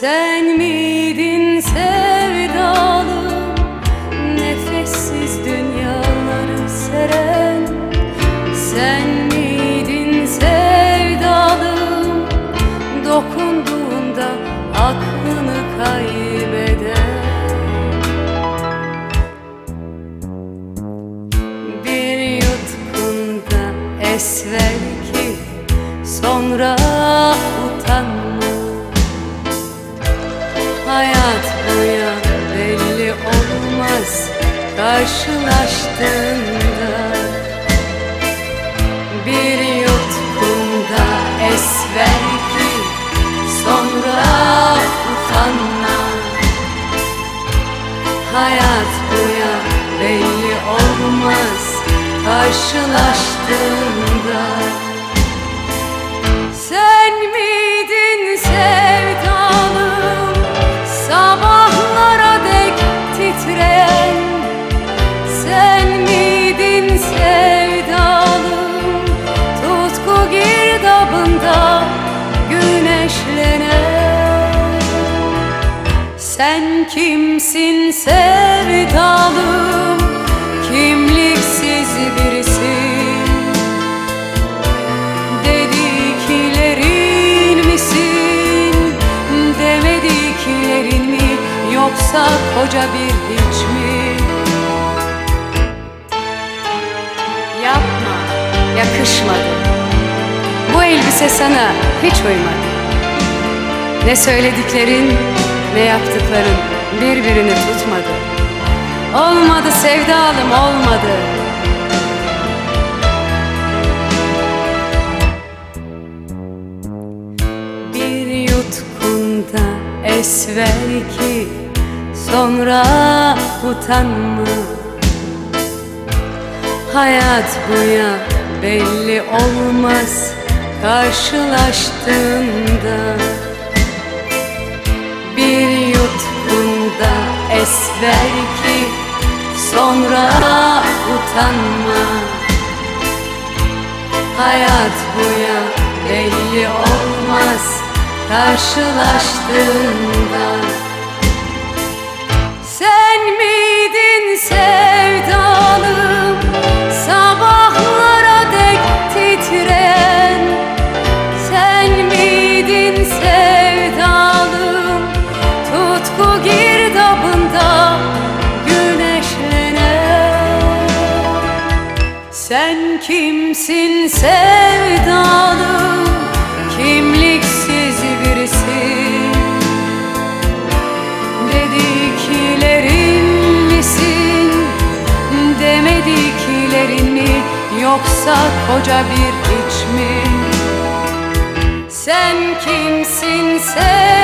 Sen miydin sen? Karşılaştığında Bir yutkunda esver ki sonra utanma. Hayat bu ya belli olmaz karşılaştığında sen kimsin sevdalım Kimliksiz birisin. Dediklerin misin? Demediklerin mi? Yoksa koca bir hiç mi? Yapma yakışmadı. Bu elbise sana hiç uymadı. Ne söylediklerin ne yaptıkların birbirini tutmadı. Olmadı sevdalım olmadı. Bir yutkunda esver ki sonra utanma. Hayat bu ya belli olmaz karşılaştığında esver ki sonra utanma. Hayat bu ya belli olmaz karşılaştığında. Sen miydin sevdalım Sen kimsin sevdalım kimliksiz birisin. Dediklerin misin? Demediklerin mi? Yoksa koca bir hiç mi? Sen kimsin sevdalım